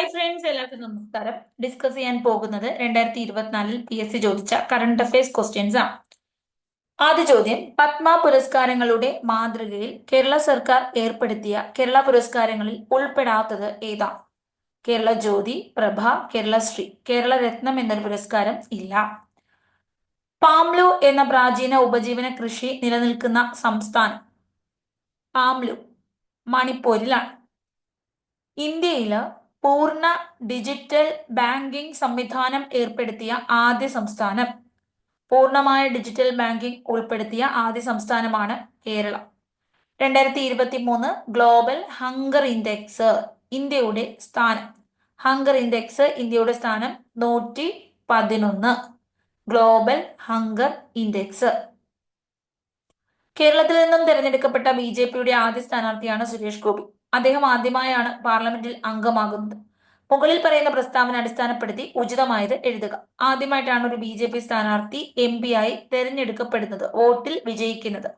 Hi friends എല്ലാവർക്കും നമസ്കാരം. Discuss ചെയ്യാൻ പോകുന്നത് രണ്ടായിരത്തി ഇരുപത്തിനാലിൽ പി എസ് സി ചോദിച്ച കറണ്ട് അഫയേഴ്സ് ക്വസ്റ്റ്യൻസ് ആണ്. ആദ്യ ചോദ്യം പത്മ പുരസ്കാരങ്ങളുടെ മാതൃകയിൽ കേരള സർക്കാർ ഏർപ്പെടുത്തിയ കേരള പുരസ്കാരങ്ങളിൽ ഉൾപ്പെടാത്തത് ഏതാ? കേരള ജ്യോതി പ്രഭ കേരളശ്രീ കേരള രത്നം എന്നൊരു പുരസ്കാരം ഇല്ല. പാംലു എന്ന പ്രാചീന ഉപജീവന കൃഷി നിലനിൽക്കുന്ന സംസ്ഥാനം പാംലു മണിപ്പൂരിലാണ്. ഇന്ത്യയിൽ പൂർണ ഡിജിറ്റൽ ബാങ്കിംഗ് സംവിധാനം ഏർപ്പെടുത്തിയ ആദ്യ സംസ്ഥാനം. പൂർണമായ ഡിജിറ്റൽ ബാങ്കിംഗ് ഉൾപ്പെടുത്തിയ ആദ്യ സംസ്ഥാനമാണ് കേരളം. രണ്ടായിരത്തി ഇരുപത്തി മൂന്ന് ഗ്ലോബൽ ഹങ്കർ ഇൻഡെക്സ് ഇന്ത്യയുടെ സ്ഥാനം. ഹങ്കർ ഇൻഡെക്സ് ഇന്ത്യയുടെ സ്ഥാനം നൂറ്റി പതിനൊന്ന് ഗ്ലോബൽ ഹങ്കർ ഇൻഡെക്സ്. കേരളത്തിൽ നിന്നും തിരഞ്ഞെടുക്കപ്പെട്ട ബി ജെ പിയുടെ ആദ്യ സ്ഥാനാർത്ഥിയാണ് സുരേഷ് ഗോപി. അദ്ദേഹം ആദ്യമായാണ് പാർലമെന്റിൽ അംഗമാകുന്നത്. മുകളിൽ പറയുന്ന പ്രസ്താവന അടിസ്ഥാനപ്പെടുത്തി ഉചിതമായത് എഴുതുക. ആദ്യമായിട്ടാണ് ഒരു ബി ജെ പി സ്ഥാനാർത്ഥി എം പി ആയി തെരഞ്ഞെടുക്കപ്പെടുന്നത് വോട്ടിൽ വിജയിക്കുന്നത്.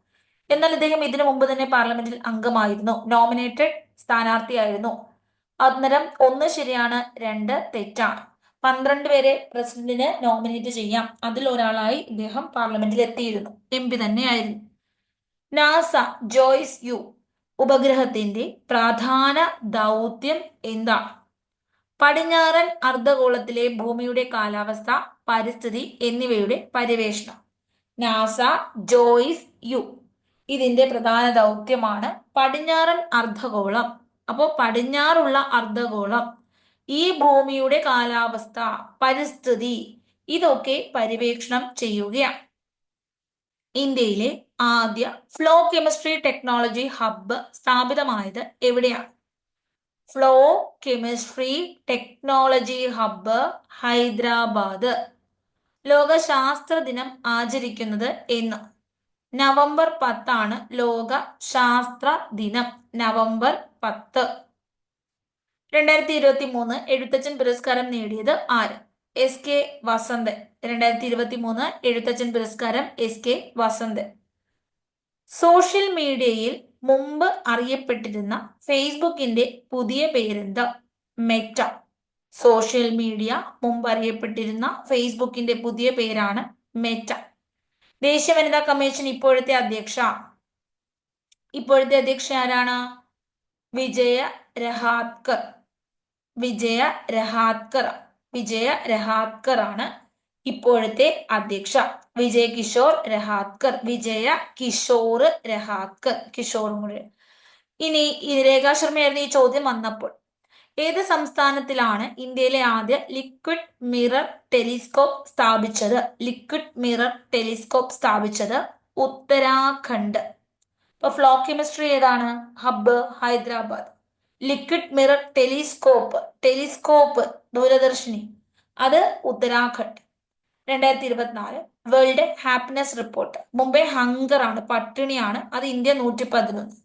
എന്നാൽ ഇദ്ദേഹം ഇതിനു മുമ്പ് തന്നെ പാർലമെന്റിൽ അംഗമായിരുന്നു നോമിനേറ്റഡ് സ്ഥാനാർത്ഥിയായിരുന്നു. അന്നേരം ഒന്ന് ശരിയാണ് രണ്ട് തെറ്റാണ്. പന്ത്രണ്ട് പേരെ പ്രസിഡന്റിന് നോമിനേറ്റ് ചെയ്യാം. അതിൽ ഒരാളായി ഇദ്ദേഹം പാർലമെന്റിൽ എത്തിയിരുന്നു എം പി തന്നെയായിരുന്നു. നാസ ജോയ്സ് യു. ഉപഗ്രഹത്തിന്റെ പ്രധാന ദൗത്യം എന്താ? പടിഞ്ഞാറൻ അർദ്ധഗോളത്തിലെ ഭൂമിയുടെ കാലാവസ്ഥ പരിസ്ഥിതി എന്നിവയുടെ പര്യവേഷണം. നാസ ജോയിസ് യു. ഇതിന്റെ പ്രധാന ദൗത്യമാണ് പടിഞ്ഞാറൻ അർദ്ധഗോളം. അപ്പോൾ പടിഞ്ഞാറുള്ള അർദ്ധഗോളം ഈ ഭൂമിയുടെ കാലാവസ്ഥ പരിസ്ഥിതി ഇതൊക്കെ പര്യവേക്ഷണം ചെയ്യുകയാണ്. ഇന്ത്യയിലെ ആദ്യ ഫ്ലോ കെമിസ്ട്രി ടെക്നോളജി ഹബ്ബ് സ്ഥാപിതമായത് എവിടെയാണ്? Flow chemistry technology hub Hyderabad. ലോക ശാസ്ത്ര ദിനം ആചരിക്കുന്നത് എന്ന്. നവംബർ പത്താണ് ലോക ശാസ്ത്ര ദിനം. നവംബർ പത്ത്. രണ്ടായിരത്തി ഇരുപത്തി മൂന്ന് എഴുത്തച്ഛൻ പുരസ്കാരം നേടിയത് ആര്? S K Vasanth. രണ്ടായിരത്തി ഇരുപത്തി മൂന്ന് എഴുത്തച്ഛൻ പുരസ്കാരം എസ് കെ വസന്തൻ സോഷ്യൽ മീഡിയയിൽ മുമ്പ് അറിയപ്പെട്ടിരുന്ന ഫേസ്ബുക്കിന്റെ പുതിയ പേരെന്ത്? മെറ്റ. സോഷ്യൽ മീഡിയ മുമ്പ് അറിയപ്പെട്ടിരുന്ന ഫേസ്ബുക്കിന്റെ പുതിയ പേരാണ് മെറ്റ. ദേശീയ വനിതാ കമ്മീഷൻ ഇപ്പോഴത്തെ അധ്യക്ഷ. ഇപ്പോഴത്തെ അധ്യക്ഷ ആരാണ്? വിജയ രഹാത്കർ. വിജയ രഹാത്കർ. വിജയ രഹാത്കർ ആണ് ഇപ്പോഴത്തെ അധ്യക്ഷ. വിജയ് കിഷോർ രഹാത്കർ. വിജയ കിഷോർ രഹാത്കർ. കിഷോർ മുഴുവൻ ഇനി രേഖാ ശർമ്മയായിരുന്നു ഈ ചോദ്യം വന്നപ്പോൾ. ഏത് സംസ്ഥാനത്തിലാണ് ഇന്ത്യയിലെ ആദ്യ ലിക്വിഡ് മിറർ ടെലിസ്കോപ്പ് സ്ഥാപിച്ചത്? ലിക്വിഡ് മിറർ ടെലിസ്കോപ്പ് സ്ഥാപിച്ചത് ഉത്തരാഖണ്ഡ്. ഇപ്പൊ ഫ്ലോ കെമിസ്ട്രി ഏതാണ്? Hub Hyderabad. Liquid mirror telescope telescope ദൂരദർശിനി. അത് ഉത്തരാഖണ്ഡ്. രണ്ടായിരത്തി ഇരുപത്തിനാല് world happiness report Mumbai hunger ആണ് പട്ടിണിയാണ്. അത് ഇന്ത്യ നൂറ്റി പതിനൊന്ന്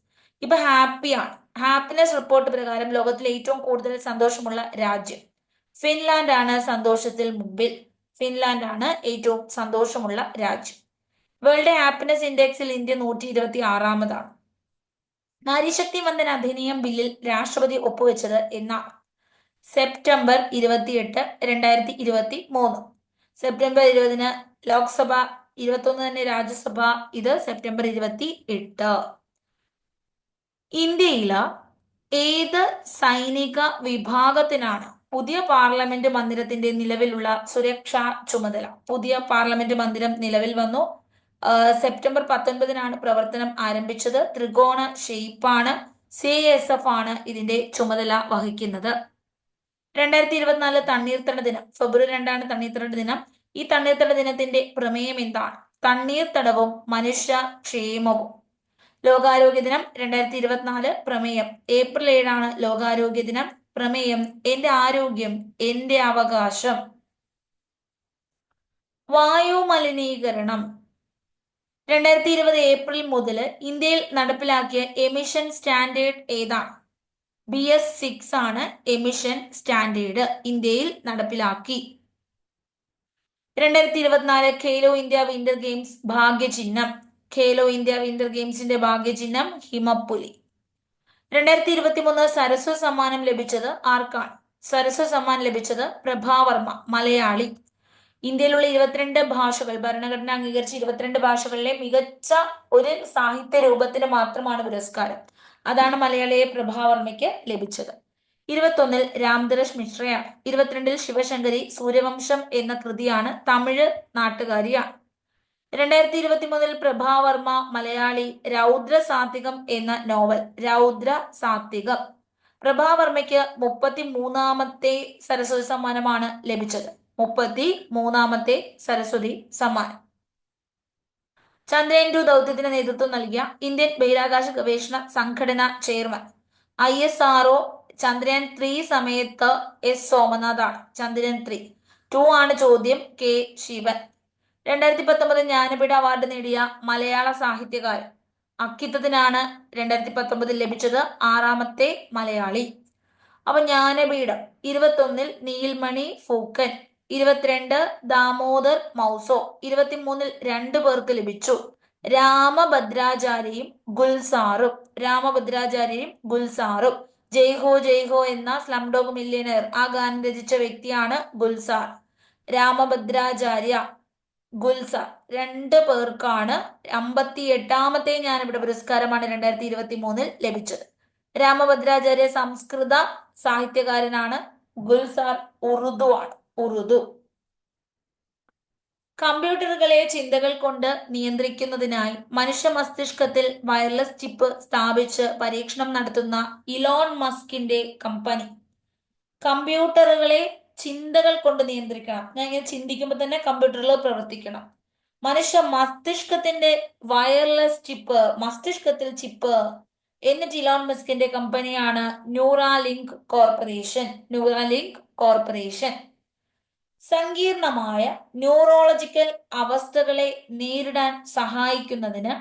ഇപ്പൊ ഹാപ്പിയാണ്. ഹാപ്പിനെസ് റിപ്പോർട്ട് പ്രകാരം ലോകത്തിലെ ഏറ്റവും കൂടുതൽ സന്തോഷമുള്ള രാജ്യം. ഫിൻലാൻഡ് ആണ് സന്തോഷത്തിൽ മുമ്പിൽ. ഫിൻലാൻഡ് ആണ് ഏറ്റവും സന്തോഷമുള്ള രാജ്യം. വേൾഡ് ഹാപ്പിനെസ് ഇൻഡെക്സിൽ ഇന്ത്യ നൂറ്റി ഇരുപത്തി ആറാമതാണ് നാരീശക്തി വന്ദന അധിനിയം ബില്ലിൽ രാഷ്ട്രപതി ഒപ്പുവെച്ചത് എന്ന സെപ്റ്റംബർ ഇരുപത്തിയെട്ട് രണ്ടായിരത്തി ഇരുപത്തി മൂന്ന് സെപ്റ്റംബർ ഇരുപതിന് ലോക്സഭ ഇരുപത്തൊന്ന് തന്നെ രാജ്യസഭ ഇത് സെപ്റ്റംബർ ഇരുപത്തി എട്ട് ഇന്ത്യയിൽ ഏത് സൈനിക വിഭാഗത്തിനാണ് പുതിയ പാർലമെന്റ് മന്ദിരത്തിന്റെ നിലവിലുള്ള സുരക്ഷാ ചുമതല? പുതിയ പാർലമെന്റ് മന്ദിരം നിലവിൽ വന്നു. സെപ്റ്റംബർ പത്തൊൻപതിനാണ് പ്രവർത്തനം ആരംഭിച്ചത്. ത്രികോണ ഷെയ്പ്പാണ് സി എസ് എഫ് ആണ് ഇതിന്റെ ചുമതല വഹിക്കുന്നത്. രണ്ടായിരത്തി ഇരുപത്തിനാല് തണ്ണീർത്തട ദിനം ഫെബ്രുവരി രണ്ടാണ് തണ്ണീർത്തണ ദിനം. ഈ തണ്ണീർത്തട ദിനത്തിന്റെ പ്രമേയം എന്താണ് തണ്ണീർത്തടവും മനുഷ്യ ക്ഷേമവും ലോകാരോഗ്യ ദിനം രണ്ടായിരത്തി ഇരുപത്തിനാല് പ്രമേയം. ഏപ്രിൽ ഏഴാണ് ലോകാരോഗ്യ ദിനം. പ്രമേയം എന്റെ ആരോഗ്യം എന്റെ അവകാശം വായു മലിനീകരണം രണ്ടായിരത്തി ഇരുപത് ഏപ്രിൽ മുതൽ ഇന്ത്യയിൽ നടപ്പിലാക്കിയ എമിഷൻ സ്റ്റാൻഡേർഡ് ഏതാണ്? ബി എസ് സിക്സ് ആണ് എമിഷൻ സ്റ്റാൻഡേർഡ് ഇന്ത്യയിൽ നടപ്പിലാക്കി. രണ്ടായിരത്തി ഇരുപത്തിനാല് ഖേലോ ഇന്ത്യ വിന്റർ ഗെയിംസ് ഭാഗ്യചിഹ്നം ഖേലോ ഇന്ത്യ വിന്റർ ഗെയിംസിന്റെ ഭാഗ്യചിഹ്നം ഹിമപ്പുലി. രണ്ടായിരത്തി ഇരുപത്തി മൂന്ന് സരസ്വ സമ്മാനം ലഭിച്ചത് ആർക്കാണ്? സരസ്വ സമ്മാനം ലഭിച്ചത് പ്രഭാവർമ്മ മലയാളി. ഇന്ത്യയിലുള്ള ഇരുപത്തിരണ്ട് ഭാഷകൾ ഭരണഘടന അംഗീകരിച്ച ഇരുപത്തിരണ്ട് ഭാഷകളിലെ മികച്ച ഒരു സാഹിത്യ രൂപത്തിന് മാത്രമാണ് പുരസ്കാരം. അതാണ് മലയാളിയെ പ്രഭാവർമ്മയ്ക്ക് ലഭിച്ചത്. ഇരുപത്തൊന്നിൽ രാംദരശ് മിശ്രയാണ്. ഇരുപത്തിരണ്ടിൽ ശിവശങ്കരി സൂര്യവംശം എന്ന കൃതിയാണ് തമിഴ് നാട്ടുകാരിയാണ്. രണ്ടായിരത്തി ഇരുപത്തി മൂന്നിൽ പ്രഭാവർമ്മ മലയാളി രൗദ്ര സാത്വികം എന്ന നോവൽ രൗദ്ര സാത്വികം പ്രഭാവർമ്മയ്ക്ക് മുപ്പത്തി മൂന്നാമത്തെ സരസ്വതി സമ്മാനമാണ് ലഭിച്ചത്. മുപ്പത്തി മൂന്നാമത്തെ സരസ്വതി സമ്മാനം. ചന്ദ്രയൻ ടു ദൗത്യത്തിന് നേതൃത്വം നൽകിയ ഇന്ത്യൻ ബഹിരാകാശ ഗവേഷണ സംഘടന chairman I S R Chandrayaan three സമയത്ത് എസ് സോമനാഥാണ്. ചന്ദ്രയാൻ ത്രീ. ടു ആണ് ചോദ്യം കെ ശിവൻ. രണ്ടായിരത്തി പത്തൊമ്പത് ജ്ഞാനപീഠ അവാർഡ് നേടിയ മലയാള സാഹിത്യകാരൻ. അക്കിത്തത്തിനാണ് രണ്ടായിരത്തി പത്തൊമ്പതിൽ ലഭിച്ചത് ആറാമത്തെ മലയാളി. അപ്പൊ ജ്ഞാനപീഠം. ഇരുപത്തൊന്നിൽ നീൽമണി ഫൂക്കൻ. ഇരുപത്തിരണ്ട് ദാമോദർ മൗസോ. ഇരുപത്തിമൂന്നിൽ രണ്ടു പേർക്ക് ലഭിച്ചു. രാമഭദ്രാചാര്യയും ഗുൽസാറും. രാമഭദ്രാചാര്യയും ഗുൽസാറും. ജയ് ഹോ ജയ് ഹോ എന്ന സ്ലം ഡോഗ് മില്യനർ ആ ഗാനം രചിച്ച വ്യക്തിയാണ് ഗുൽസാർ. രാമഭദ്രാചാര്യ ഗുൽസാർ. രണ്ട് പേർക്കാണ് അമ്പത്തി എട്ടാമത്തെ ജ്ഞാനപീഠ പുരസ്കാരമാണ് രണ്ടായിരത്തി ഇരുപത്തി മൂന്നിൽ ലഭിച്ചത്. രാമഭദ്രാചാര്യ സംസ്കൃത സാഹിത്യകാരനാണ് ഗുൽസാർ ഉറുദു ആണ്. ഉറുദു. കമ്പ്യൂട്ടറുകളെ ചിന്തകൾ കൊണ്ട് നിയന്ത്രിക്കുന്നതിനായി മനുഷ്യ മസ്തിഷ്കത്തിൽ വയർലെസ് ചിപ്പ് സ്ഥാപിച്ച് പരീക്ഷണം നടത്തുന്ന ഇലോൺ മസ്കിന്റെ കമ്പനി. കമ്പ്യൂട്ടറുകളെ ചിന്തകൾ കൊണ്ട് നിയന്ത്രിക്കണം. ഞാൻ ഇങ്ങനെ ചിന്തിക്കുമ്പോൾ തന്നെ കമ്പ്യൂട്ടറുകൾ പ്രവർത്തിക്കണം. മനുഷ്യ മസ്തിഷ്കത്തിന്റെ വയർലെസ് ചിപ്പ് മസ്തിഷ്കത്തിൽ ചിപ്പ് എന്നിട്ട് ഇലോൺ മസ്കിന്റെ കമ്പനിയാണ് ന്യൂറാലിങ്ക് കോർപ്പറേഷൻ ന്യൂറാലിങ്ക് കോർപ്പറേഷൻ സങ്കീർണമായ ന്യൂറോളജിക്കൽ അവസ്ഥകളെ നേരിടാൻ സഹായിക്കുന്നതിന്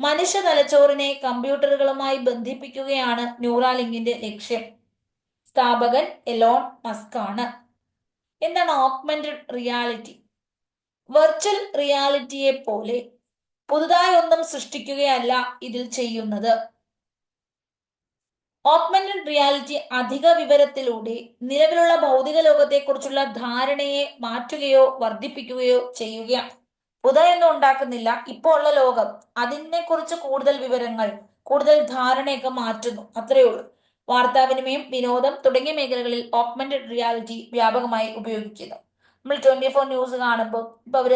മനുഷ്യ തലച്ചോറിനെ കമ്പ്യൂട്ടറുകളുമായി ബന്ധിപ്പിക്കുകയാണ് ന്യൂറാലിങ്കിന്റെ ലക്ഷ്യം. സ്ഥാപകൻ എലോൺ മസ്ക് ആണ് എന്താണ് ഓഗ്മെന്റഡ് റിയാലിറ്റി? വെർച്വൽ റിയാലിറ്റിയെ പോലെ പുതുതായി ഒന്നും സൃഷ്ടിക്കുകയല്ല ഇതിൽ ചെയ്യുന്നത്. ഓഗ്മെന്റഡ് റിയാലിറ്റി അധിക വിവരത്തിലൂടെ നിലവിലുള്ള ഭൗതിക ലോകത്തെക്കുറിച്ചുള്ള ധാരണയെ മാറ്റുകയോ വർദ്ധിപ്പിക്കുകയോ ചെയ്യുക പുതിയൊന്നും ഉണ്ടാക്കുന്നില്ല. ഇപ്പോൾ ഉള്ള ലോകം അതിനെ കുറിച്ച് കൂടുതൽ വിവരങ്ങൾ കൂടുതൽ ധാരണയൊക്കെ മാറ്റുന്നു. അത്രയേ ഉള്ളൂ. വാർത്താവിനിമയം വിനോദം തുടങ്ങിയ മേഖലകളിൽ ഓഗ്മെന്റഡ് റിയാലിറ്റി വ്യാപകമായി ഉപയോഗിക്കുന്നു. നമ്മൾ ട്വന്റി ഫോർ ന്യൂസ് കാണുമ്പോൾ ഇപ്പൊ അവർ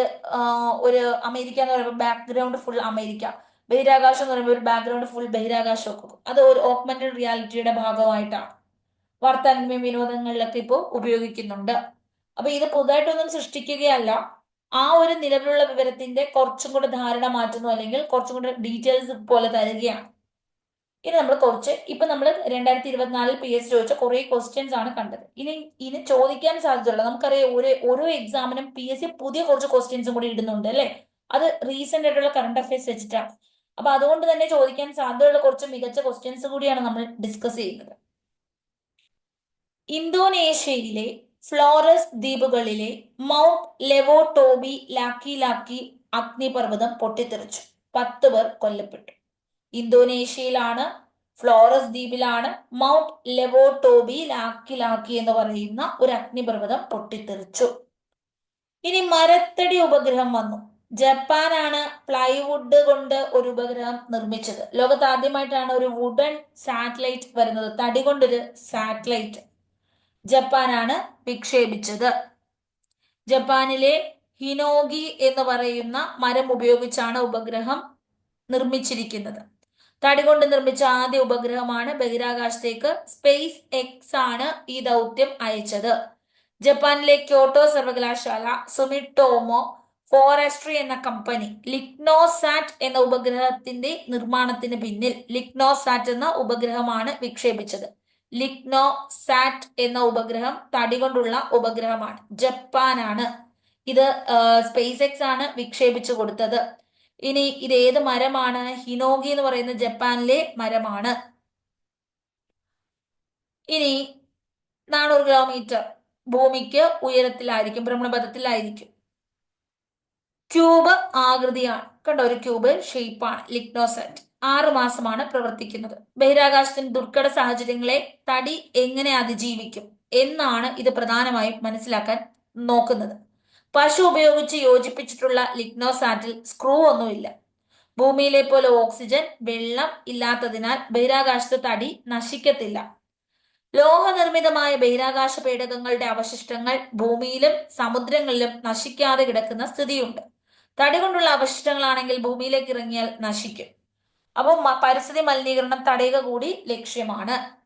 ഒരു അമേരിക്ക എന്ന് പറയുമ്പോൾ ബാക്ക്ഗ്രൗണ്ട് ഫുൾ അമേരിക്ക. ബഹിരാകാശം എന്ന് പറയുമ്പോൾ ഒരു ബാക്ക്ഗ്രൗണ്ട് ഫുൾ ബഹിരാകാശം ഒക്കെ അത് ഒരു ഓഗ്മെന്റഡ് റിയാലിറ്റിയുടെ ഭാഗമായിട്ടാണ്. വാർത്താവിനിമയ വിനോദങ്ങളിലൊക്കെ ഇപ്പോൾ ഉപയോഗിക്കുന്നുണ്ട്. അപ്പൊ ഇത് പുതുതായിട്ടൊന്നും സൃഷ്ടിക്കുകയല്ല. ആ ഒരു നിലവിലുള്ള വിവരത്തിന്റെ കുറച്ചും കൂടെ ധാരണ മാറ്റുന്നു അല്ലെങ്കിൽ കുറച്ചും കൂടെ ഡീറ്റെയിൽസ് പോലെ തരികയാണ്. ഇനി നമ്മൾ കുറച്ച് ഇപ്പൊ നമ്മൾ രണ്ടായിരത്തി ഇരുപത്തിനാലിൽ പി എസ് ചോദിച്ച കുറെ ക്വസ്റ്റ്യൻസ് ആണ് കണ്ടത്. ഇനി ഇനി ചോദിക്കാൻ സാധ്യതയുള്ള. നമുക്കറിയാം ഒരു ഓരോ എക്സാമിനും പി എസ് സി പുതിയ കുറച്ച് ക്വസ്റ്റ്യൻസും കൂടി ഇടുന്നുണ്ട് അല്ലെ? അത് റീസെന്റ് ആയിട്ടുള്ള കറണ്ട് അഫയേഴ്സ് വെച്ചിട്ടാണ്. അപ്പൊ അതുകൊണ്ട് തന്നെ ചോദിക്കാൻ സാധ്യതയുള്ള കുറച്ച് മികച്ച ക്വസ്റ്റ്യൻസ് കൂടിയാണ് നമ്മൾ ഡിസ്കസ് ചെയ്യുന്നത്. ഇന്തോനേഷ്യയിലെ ഫ്ലോറസ് ദ്വീപുകളിലെ mount Lewotobi Laki Laki അഗ്നിപർവതം പൊട്ടിത്തെറിച്ചു. പത്ത് പേർ കൊല്ലപ്പെട്ടു. ഇന്തോനേഷ്യയിലാണ് ഫ്ലോറസ് ദ്വീപിലാണ് mount Lewotobi Laki Laki എന്ന് പറയുന്ന ഒരു അഗ്നിപർവതം പൊട്ടിത്തെറിച്ചു. ഇനി മരത്തടി ഉപഗ്രഹം വന്നു. ജപ്പാനാണ് പ്ലൈവുഡ് കൊണ്ട് ഒരു ഉപഗ്രഹം നിർമ്മിച്ചത്. ലോകത്ത് ആദ്യമായിട്ടാണ് ഒരു വുഡൻ സാറ്റലൈറ്റ് വരുന്നത്. തടി കൊണ്ടൊരു സാറ്റലൈറ്റ് ജപ്പാനാണ് വിക്ഷേപിച്ചത്. ജപ്പാനിലെ ഹിനോഗി എന്ന് പറയുന്ന മരം ഉപയോഗിച്ചാണ് ഉപഗ്രഹം നിർമ്മിച്ചിരിക്കുന്നത്. തടി കൊണ്ട് നിർമ്മിച്ച ആദ്യ ഉപഗ്രഹമാണ് ബഹിരാകാശത്തേക്ക് സ്പേസ് എക്സ് ആണ് ഈ ദൗത്യം അയച്ചത്. ജപ്പാനിലെ ക്യോട്ടോ സർവകലാശാല സുമിട്ടോമോ ഫോറസ്ട്രി എന്ന കമ്പനി ലിഗ്നോസാറ്റ് എന്ന ഉപഗ്രഹത്തിന്റെ നിർമ്മാണത്തിന് പിന്നിൽ ലിഗ്നോസാറ്റ് എന്ന ഉപഗ്രഹമാണ് വിക്ഷേപിച്ചത്. ലിഗ്നോ സാറ്റ് എന്ന ഉപഗ്രഹം തടി കൊണ്ടുള്ള ഉപഗ്രഹമാണ് ജപ്പാനാണ്. ഇത് സ്പേസ് എക്സ് ആണ് വിക്ഷേപിച്ചു കൊടുത്തത്. ഇനി ഇത് ഏത് മരമാണ്? ഹിനോഗി എന്ന് പറയുന്ന ജപ്പാനിലെ മരമാണ്. ഇനി നാനൂറ് കിലോമീറ്റർ ഭൂമിക്ക് ഉയരത്തിലായിരിക്കും ഭ്രമണപഥത്തിലായിരിക്കും. ക്യൂബ് ആകൃതിയാണ്. കണ്ടോ ഒരു ക്യൂബ് ഷേപ്പാണ് ലിഗ്നോസെറ്റ് ആറ് മാസമാണ് പ്രവർത്തിക്കുന്നത്. ബഹിരാകാശത്തിന് ദുർഘട സാഹചര്യങ്ങളെ തടി എങ്ങനെ അതിജീവിക്കും എന്നാണ് ഇത് പ്രധാനമായും മനസ്സിലാക്കാൻ നോക്കുന്നത്. പശു ഉപയോഗിച്ച് യോജിപ്പിച്ചിട്ടുള്ള ലിഗ്നോസാറ്റിൽ സ്ക്രൂ ഒന്നുമില്ല. ഭൂമിയിലെ പോലെ ഓക്സിജൻ വെള്ളം ഇല്ലാത്തതിനാൽ ബഹിരാകാശത്ത് തടി നശിക്കത്തില്ല. ലോഹനിർമ്മിതമായ ബഹിരാകാശ പേടകങ്ങളുടെ അവശിഷ്ടങ്ങൾ ഭൂമിയിലും സമുദ്രങ്ങളിലും നശിക്കാതെ കിടക്കുന്ന സ്ഥിതിയുണ്ട്. തടി കൊണ്ടുള്ള അവശിഷ്ടങ്ങളാണെങ്കിൽ ഭൂമിയിലേക്ക് ഇറങ്ങിയാൽ നശിക്കും. അപ്പോൾ പരിസ്ഥിതി മലിനീകരണം തടയുക കൂടി ലക്ഷ്യമാണ്.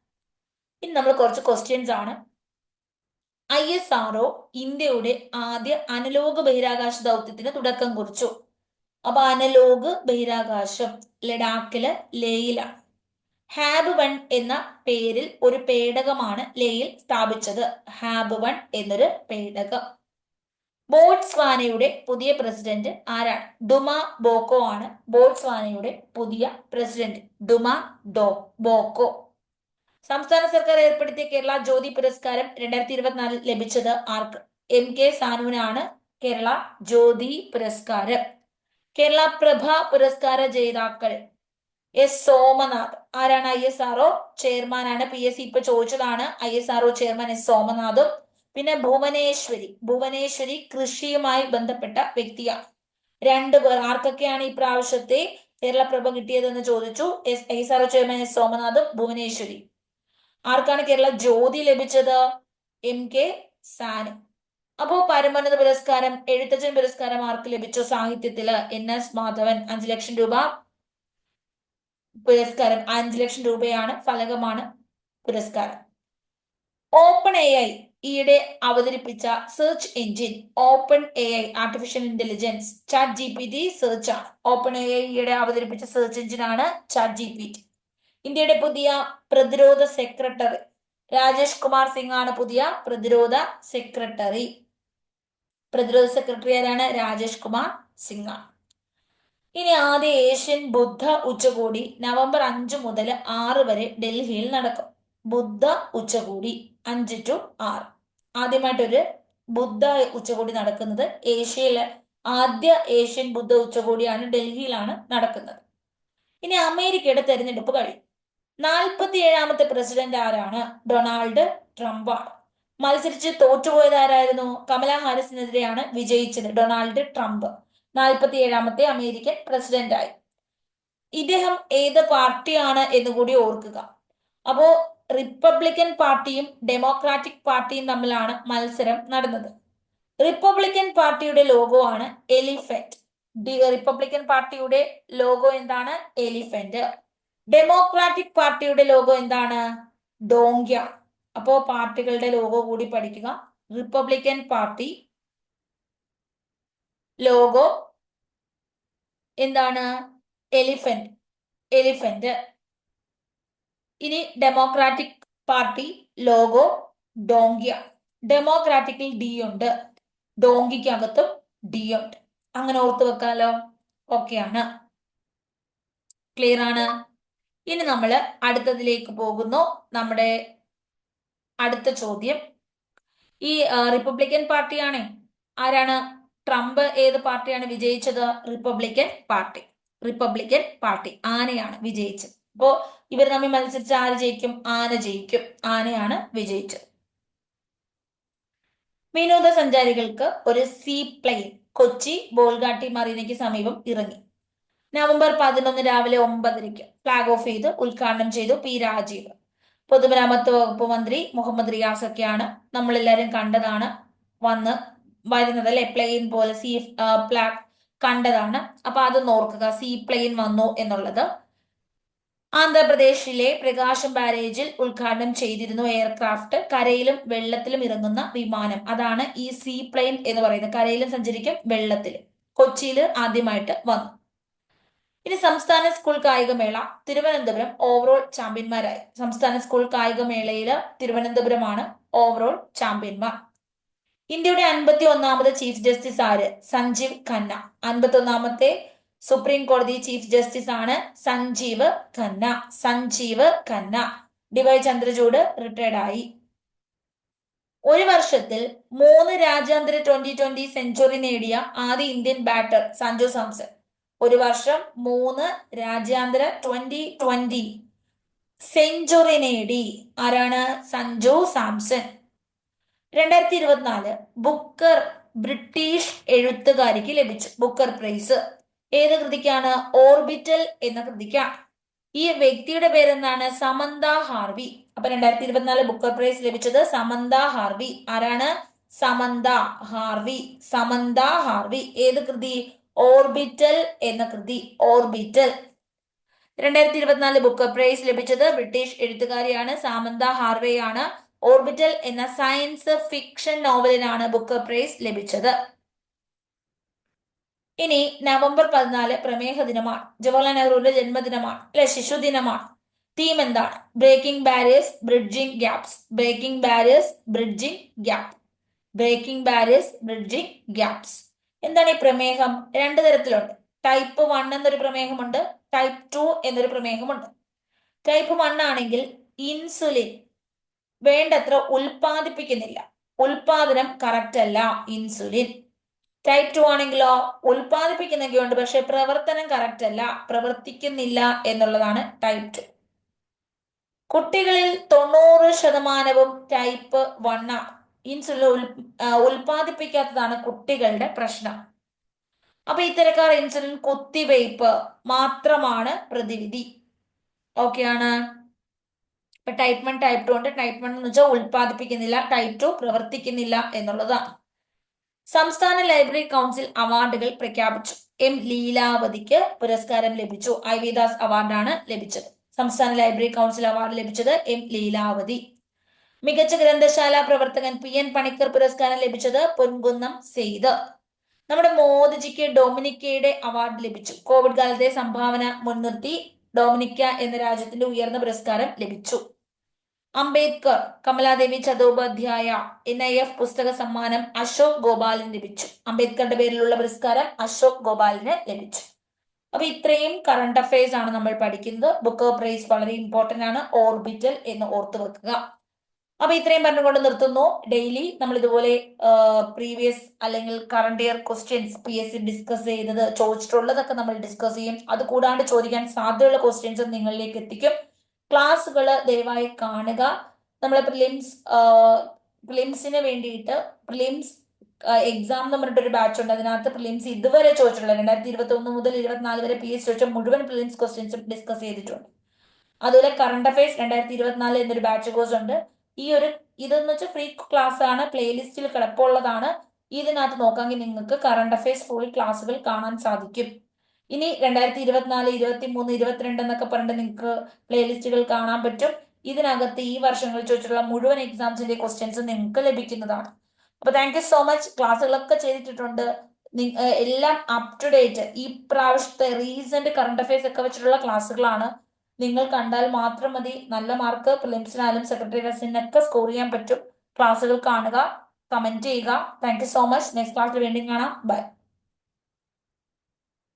ഇനി നമ്മൾ കുറച്ച് ക്വസ്റ്റ്യൻസ് ആണ്. ഐ എസ് ആർഒ ഇന്ത്യയുടെ ആദ്യ അനലോഗ് ബഹിരാകാശ ദൗത്യത്തിന് തുടക്കം കുറിച്ചു. അപ്പൊ അനലോഗ് ബഹിരാകാശം ലഡാക്കിൽ ലേയിലാണ്. ഹാബ് വൺ എന്ന പേരിൽ ഒരു പേടകമാണ് ലേയിൽ സ്ഥാപിച്ചത്. ഹാബ് വൺ എന്നൊരു പേടകം. ബോട്സ്വാനയുടെ പുതിയ പ്രസിഡന്റ് ആരാണ്? ഡുമ ബോക്കോ ആണ് ബോട്ട്സ്വാനയുടെ പുതിയ പ്രസിഡന്റ്. ഡുമ ഡോ ബോക്കോ. സംസ്ഥാന സർക്കാർ ഏർപ്പെടുത്തിയ കേരള ജ്യോതി പുരസ്കാരം രണ്ടായിരത്തി ഇരുപത്തിനാലിൽ ലഭിച്ചത് ആർക്ക്? എം കെ സാനുവിനാണ് കേരള ജ്യോതി പുരസ്കാരം. കേരള പ്രഭ പുരസ്കാര ജേതാക്കൾ എസ് സോമനാഥ്. ആരാണ് ഐ എസ് ആർഒ ചെയർമാനാണ്? പി എസ് സി ഇപ്പൊ ചോദിച്ചതാണ് I S R O chairman S സോമനാഥും. പിന്നെ ഭുവനേശ്വരി. ഭുവനേശ്വരി കൃഷിയുമായി ബന്ധപ്പെട്ട വ്യക്തിയാണ്. രണ്ട് പേർ ആർക്കൊക്കെയാണ് ഈ പ്രാവശ്യത്തെ കേരള പ്രഭ കിട്ടിയതെന്ന് ചോദിച്ചു. S I S O chairman സോമനാഥും Bhuvaneshwari. ആർക്കാണ് കേരള ജ്യോതി ലഭിച്ചത്? എം കെ സാന്. അപ്പോ പരമോന്നത പുരസ്കാരം എഴുത്തച്ഛൻ പുരസ്കാരം ആർക്ക് ലഭിച്ചു സാഹിത്യത്തിൽ? എൻ എസ് മാധവൻ അഞ്ചു ലക്ഷം രൂപ പുരസ്കാരം. അഞ്ചു ലക്ഷം രൂപയാണ് ഫലകമാണ് പുരസ്കാരം. ഓപ്പൺ എ ഐ ഈയിടെ അവതരിപ്പിച്ച search engine open A I artificial intelligence chat G P T search ആണ്. ഓപ്പൺ എ ഐ ഈയിടെ അവതരിപ്പിച്ച സെർച്ച് എഞ്ചിൻ ആണ് ചാറ്റ് ജി പി ടി ഇന്ത്യയുടെ പുതിയ പ്രതിരോധ സെക്രട്ടറി രാജേഷ് കുമാർ സിംഗ് ആണ് പുതിയ പ്രതിരോധ സെക്രട്ടറി പ്രതിരോധ സെക്രട്ടറി ആരാണ്? രാജേഷ് കുമാർ സിംഗ് ഇനി ആദ്യ ഏഷ്യൻ ബുദ്ധ ഉച്ചകോടി നവംബർ അഞ്ച് മുതൽ ആറ് വരെ ഡൽഹിയിൽ നടക്കും. ബുദ്ധ ഉച്ചകോടി അഞ്ച് ടു ആറ്. ആദ്യമായിട്ടൊരു ബുദ്ധ ഉച്ചകോടി നടക്കുന്നത് ഏഷ്യയിലെ ആദ്യ ഏഷ്യൻ ബുദ്ധ ഉച്ചകോടിയാണ് ഡൽഹിയിലാണ് നടക്കുന്നത്. ഇനി അമേരിക്കയുടെ തെരഞ്ഞെടുപ്പ് കഴിയും. നാൽപ്പത്തി ഏഴാമത്തെ പ്രസിഡന്റ് ആരാണ്? ഡൊണാൾഡ് ട്രംപ് ആണ് മത്സരിച്ച് തോറ്റുപോയത് ആരായിരുന്നു? കമല ഹാരിസിനെതിരെയാണ് വിജയിച്ചത് ഡൊണാൾഡ് ട്രംപ്. നാൽപ്പത്തി ഏഴാമത്തെ അമേരിക്കൻ പ്രസിഡന്റായി. ഇദ്ദേഹം ഏത് പാർട്ടിയാണ് എന്ന് കൂടി ഓർക്കുക. അപ്പോ റിപ്പബ്ലിക്കൻ പാർട്ടിയും ഡെമോക്രാറ്റിക് പാർട്ടിയും തമ്മിലാണ് മത്സരം നടന്നത്. റിപ്പബ്ലിക്കൻ പാർട്ടിയുടെ ലോഗോ ആണ് എലിഫന്റ് റിപ്പബ്ലിക്കൻ പാർട്ടിയുടെ ലോഗോ എന്താണ്? എലിഫന്റ് ഡെമോക്രാറ്റിക് പാർട്ടിയുടെ ലോഗോ എന്താണ്? ഡോങ്ക്യ അപ്പോ പാർട്ടികളുടെ ലോഗോ കൂടി പഠിക്കുക. റിപ്പബ്ലിക്കൻ പാർട്ടി ലോഗോ എന്താണ്? എലിഫന്റ് എലിഫന്റ് ഇനി ഡെമോക്രാറ്റിക് പാർട്ടി ലോഗോ ഡോങ്കിയ. ഡെമോക്രാറ്റിക്കിൽ ഡി ഉണ്ട്. ഡോങ്കിക്കകത്തും ഡി ഉണ്ട്. അങ്ങനെ ഓർത്തു വെക്കാലോ. ആണ്. ക്ലിയർ ആണ്. ഇനി നമ്മൾ അടുത്തതിലേക്ക് പോകുന്നു. നമ്മുടെ അടുത്ത ചോദ്യം. ഈ റിപ്പബ്ലിക്കൻ പാർട്ടിയാണ് ആരാണ്? ട്രംപ് ഏത് പാർട്ടിയാണ് വിജയിച്ചത്? റിപ്പബ്ലിക്കൻ പാർട്ടി റിപ്പബ്ലിക്കൻ പാർട്ടി ആനയാണ് വിജയിച്ചത്. അപ്പോ ഇവർ തമ്മിൽ മത്സരിച്ച് ആര് ജയിക്കും? ആന ജയിക്കും. ആനയാണ് വിജയിച്ചത്. വിനോദസഞ്ചാരികൾക്ക് ഒരു സീ പ്ലെയിൻ കൊച്ചി ബോൾഗാട്ടി മറീനയ്ക്ക് സമീപം ഇറങ്ങി. നവംബർ പതിനൊന്ന് രാവിലെ ഒമ്പതരയ്ക്ക് ഫ്ലാഗ് ഓഫ് ചെയ്ത് ഉദ്ഘാടനം ചെയ്തു പി രാജീവ്. പൊതുമരാമത്ത് വകുപ്പ് മന്ത്രി മുഹമ്മദ് റിയാസ് ഒക്കെയാണ് നമ്മളെല്ലാവരും കണ്ടതാണ് വന്ന് വരുന്നത് അല്ലെ? പ്ലെയിൻ പോലെ സീ ഫ്ലാഗ് കണ്ടതാണ്. അപ്പൊ അത് നോർക്കുക സീ പ്ലെയിൻ വന്നു എന്നുള്ളത് ആന്ധ്രാപ്രദേശിലെ പ്രകാശം ബാരേജിൽ ഉദ്ഘാടനം ചെയ്തിരുന്നു എയർക്രാഫ്റ്റ്. കരയിലും വെള്ളത്തിലും ഇറങ്ങുന്ന വിമാനം. അതാണ് ഈ സീ പ്ലെയിൻ എന്ന് പറയുന്നത്. കരയിലും സഞ്ചരിക്കും വെള്ളത്തിലും. കൊച്ചിയിൽ ആദ്യമായിട്ട് വന്നു. ഇനി സംസ്ഥാന സ്കൂൾ കായികമേള. തിരുവനന്തപുരം ഓവറോൾ ചാമ്പ്യന്മാരായി. സംസ്ഥാന സ്കൂൾ കായികമേളയിൽ തിരുവനന്തപുരമാണ് ഓവറോൾ ചാമ്പ്യന്മാർ. ഇന്ത്യയുടെ അൻപത്തി ഒന്നാമത് ചീഫ് ജസ്റ്റിസ് ആര്? സഞ്ജീവ് ഖന്ന. അൻപത്തി ഒന്നാമത്തെ സുപ്രീം കോടതി ചീഫ് ജസ്റ്റിസ് ആണ് Sanjiv Khanna. Sanjiv Khanna. D Y Chandrachud retired ആയി. ഒരു വർഷത്തിൽ മൂന്ന് രാജ്യാന്തര ട്വന്റി ട്വന്റി സെഞ്ചുറി നേടിയ ആദ്യ ഇന്ത്യൻ ബാറ്റർ സഞ്ജു സാംസൺ. ഒരു വർഷം മൂന്ന് രാജ്യാന്തര ട്വന്റി ട്വന്റി സെഞ്ചുറി നേടി. ആരാണ്? സഞ്ജു സാംസൺ. രണ്ടായിരത്തി ഇരുപത്തിനാല് ബുക്കർ ബ്രിട്ടീഷ് എഴുത്തുകാരിക്ക് ലഭിച്ചു. ബുക്കർ പ്രൈസ് ഏത് കൃതിക്കാണ്? ഓർബിറ്റൽ എന്ന കൃതിക്കാണ്. ഈ വ്യക്തിയുടെ പേരെന്താണ്? സമന്ത ഹാർവി അപ്പൊ രണ്ടായിരത്തി ഇരുപത്തിനാല് ബുക്കർ പ്രൈസ് ലഭിച്ചത് സമന്ത ഹാർവി ആരാണ്? സമന്ത ഹാർവി സമന്ത ഹാർവി ഏത് കൃതി? ഓർബിറ്റൽ എന്ന കൃതി. ഓർബിറ്റൽ രണ്ടായിരത്തി ഇരുപത്തിനാല് ബുക്കർ പ്രൈസ് ലഭിച്ചത് ബ്രിട്ടീഷ് എഴുത്തുകാരിയാണ് സാമന്ത ഹാർവേയാണ് ഓർബിറ്റൽ എന്ന സയൻസ് ഫിക്ഷൻ നോവലിനാണ് ബുക്കർ പ്രൈസ് ലഭിച്ചത്. ഇനി നവംബർ പതിനാല് പ്രമേഹ ദിനമാണ്. ജവഹർലാൽ നെഹ്റുവിന്റെ ജന്മദിനമാണ്. അല്ലെ ശിശുദിനമാണ് തീം എന്താണ്? Breaking barriers bridging gaps breaking barriers bridging gap breaking barriers bridging gaps എന്താണ് ഈ പ്രമേഹം? രണ്ട് തരത്തിലുണ്ട്. ടൈപ്പ് വൺ എന്നൊരു പ്രമേഹമുണ്ട്. ടൈപ്പ് ടു എന്നൊരു പ്രമേഹമുണ്ട്. ടൈപ്പ് വൺ ആണെങ്കിൽ ഇൻസുലിൻ വേണ്ടത്ര ഉൽപാദിപ്പിക്കുന്നില്ല ഉൽപാദനം കറക്റ്റ് അല്ല ഇൻസുലിൻ ടൈപ്പ് ടു ആണെങ്കിലോ? ഉൽപ്പാദിപ്പിക്കുന്നൊക്കെ ഉണ്ട്. പക്ഷെ പ്രവർത്തനം കറക്റ്റ് അല്ല. പ്രവർത്തിക്കുന്നില്ല എന്നുള്ളതാണ് ടൈപ്പ് ടു കുട്ടികളിൽ തൊണ്ണൂറ് ശതമാനവും ടൈപ്പ് വണ്ണ ഇൻസുലിൻ ഉൽപ്പാദിപ്പിക്കാത്തതാണ് കുട്ടികളുടെ പ്രശ്നം. അപ്പൊ ഇത്തരക്കാർ ഇൻസുലിൻ കുത്തിവയ്പ് മാത്രമാണ് പ്രതിവിധി. ഓക്കെയാണ് ഇപ്പൊ ടൈപ്പ് വൺ ടൈപ്പ് ടു ഉണ്ട്. ടൈപ്പ് വൺ എന്ന് വെച്ചാൽ ഉൽപ്പാദിപ്പിക്കുന്നില്ല ടൈപ്പ് ടു പ്രവർത്തിക്കുന്നില്ല എന്നുള്ളതാണ്. സംസ്ഥാന ലൈബ്രറി കൗൺസിൽ അവാർഡുകൾ പ്രഖ്യാപിച്ചു. എം ലീലാവതിക്ക് പുരസ്കാരം ലഭിച്ചു. ഐ വി ദാസ് അവാർഡാണ് ലഭിച്ചത്. സംസ്ഥാന ലൈബ്രറി കൗൺസിൽ അവാർഡ് ലഭിച്ചത് എം ലീലാവതി. മികച്ച ഗ്രന്ഥശാല പ്രവർത്തകൻ പി എൻ പണിക്കർ പുരസ്കാരം ലഭിച്ചത് പൊൻകുന്നം സെയ്ത്. നമ്മുടെ മോദിജിക്ക് ഡൊമിനിക്കയുടെ അവാർഡ് ലഭിച്ചു. കോവിഡ് കാലത്തെ സംഭാവന മുൻനിർത്തി ഡൊമിനിക്ക എന്ന രാജ്യത്തിന്റെ ഉയർന്ന പുരസ്കാരം ലഭിച്ചു. Ambedkar Kamaladevi Chattopadhyay N I F പുസ്തക സമ്മാനം അശോക് ഗോപാലിന് ലഭിച്ചു. അംബേദ്കറുടെ പേരിലുള്ള പുരസ്കാരം അശോക് ഗോപാലിന് ലഭിച്ചു. അപ്പൊ ഇത്രയും കറണ്ട് അഫയേഴ്സ് ആണ് നമ്മൾ പഠിക്കുന്നത്. ബുക്ക് പ്രൈസ് വളരെ ഇമ്പോർട്ടന്റ് ആണ്. ഓർബിറ്റൽ എന്ന് ഓർത്തു വെക്കുക. അപ്പൊ ഇത്രയും പറഞ്ഞുകൊണ്ട് നിർത്തുന്നു. ഡെയിലി നമ്മൾ ഇതുപോലെ പ്രീവിയസ് അല്ലെങ്കിൽ current year questions P S C discuss ചെയ്തത് ചോദിച്ചിട്ടുള്ളതൊക്കെ നമ്മൾ ഡിസ്കസ് ചെയ്യും. അത് കൂടാണ്ട് ചോദിക്കാൻ സാധ്യതയുള്ള ക്വസ്റ്റ്യൻസ് നിങ്ങളിലേക്ക് എത്തിക്കും. ക്ലാസ്സുകൾ ദയവായി കാണുക. നമ്മളെ പ്രിലിംസ് പ്രിലിംസിന് വേണ്ടിയിട്ട് പ്രിലിംസ് എക്സാം എന്ന് പറഞ്ഞിട്ട് ഒരു ബാച്ച് ഉണ്ട്. അതിനകത്ത് പ്രിലിംസ് ഇതുവരെ ചോദിച്ചിട്ടുള്ള രണ്ടായിരത്തി ഇരുപത്തി ഒന്ന് മുതൽ ഇരുപത്തിനാല് വരെ പി എസ് ചോദിച്ച മുഴുവൻ പ്രിലിംസ് ക്വസ്റ്റ്യൻസും ഡിസ്കസ് ചെയ്തിട്ടുണ്ട്. അതുപോലെ കറണ്ട് അഫയേഴ്സ് രണ്ടായിരത്തി ഇരുപത്തിനാല് എന്നൊരു ബാച്ച് കോഴ്സ് ഉണ്ട്. ഈ ഒരു ഇതെന്ന് വെച്ചാൽ ഫ്രീ ക്ലാസ് ആണ്. പ്ലേലിസ്റ്റിൽ കിടപ്പുള്ളതാണ്. ഇതിനകത്ത് നോക്കാമെങ്കിൽ നിങ്ങൾക്ക് കറണ്ട് അഫയേഴ്സ് ഫുൾ ക്ലാസ്സുകൾ കാണാൻ സാധിക്കും. ഇനി രണ്ടായിരത്തി ഇരുപത്തിനാല് ഇരുപത്തി മൂന്ന് ഇരുപത്തിരണ്ട് എന്നൊക്കെ പറഞ്ഞിട്ട് നിങ്ങൾക്ക് പ്ലേലിസ്റ്റുകൾ കാണാൻ പറ്റും. ഇതിനകത്ത് ഈ വർഷങ്ങൾ ചോദിച്ചിട്ടുള്ള മുഴുവൻ എക്സാംസിന്റെ ക്വസ്റ്റ്യൻസ് നിങ്ങൾക്ക് ലഭിക്കുന്നതാണ്. അപ്പൊ താങ്ക് യു സോ മച്ച് ക്ലാസ്സുകളൊക്കെ ചെയ്തിട്ടുണ്ട് എല്ലാം അപ് ടു ഡേറ്റ് ഈ പ്രാവശ്യത്തെ റീസെന്റ് കറണ്ട് അഫയേഴ്സ് ഒക്കെ വെച്ചിട്ടുള്ള ക്ലാസ്സുകളാണ്. നിങ്ങൾ കണ്ടാൽ മാത്രം മതി. നല്ല മാർക്ക് പ്രിലിംസിനാലും സെക്രട്ടറി റസിനൊക്കെ സ്കോർ ചെയ്യാൻ പറ്റും. ക്ലാസ്സുകൾ കാണുക കമന്റ് ചെയ്യുക. Thank you so much next ക്ലാസ്സിൽ വീണ്ടും കാണാം. ബൈ